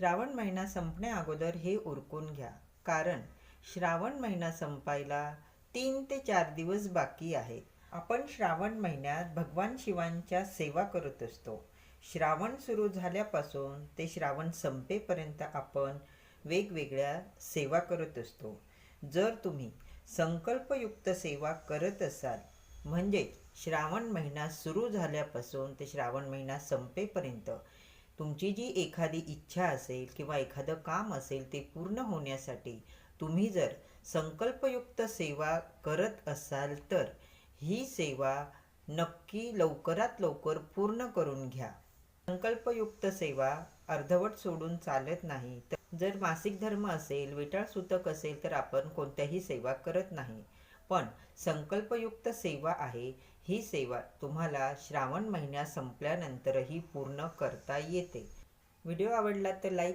श्रावण महिना संपण्या अगोदर हे उरकून घ्या. कारण श्रावण महिना संपायला तीन ते चार दिवस बाकी आहेत आपण श्रावण महिन्यात भगवान शिवांच्या सेवा करत असतो. श्रावण सुरू झाल्यापासून ते श्रावण संपेपर्यंत आपण वेगवेगळ्या सेवा करत असतो. जर तुम्ही संकल्पयुक्त सेवा करत असाल म्हणजे श्रावण महिना सुरू झाल्यापासून ते श्रावण महिना संपेपर्यंत तुमची जी एखादी इच्छा असेल किंवा एखादं काम असेल ते पूर्ण होण्यासाठी तुम्ही जर संकल्पयुक्त सेवा करत असाल तर ही सेवा नक्की लवकरात लवकर पूर्ण करून घ्या. संकल्पयुक्त सेवा अर्धवट सोडून चालत नाही. तर जर मासिक धर्म असेल विटाळ सूतक असेल तर आपण कोणत्याही सेवा करत नाही. पण संकल्पयुक्त सेवा आहे. ही सेवा तुम्हाला श्रावण महिन्या संपल्यानंतरही पूर्ण करता येते. व्हिडिओ आवडला तर लाईक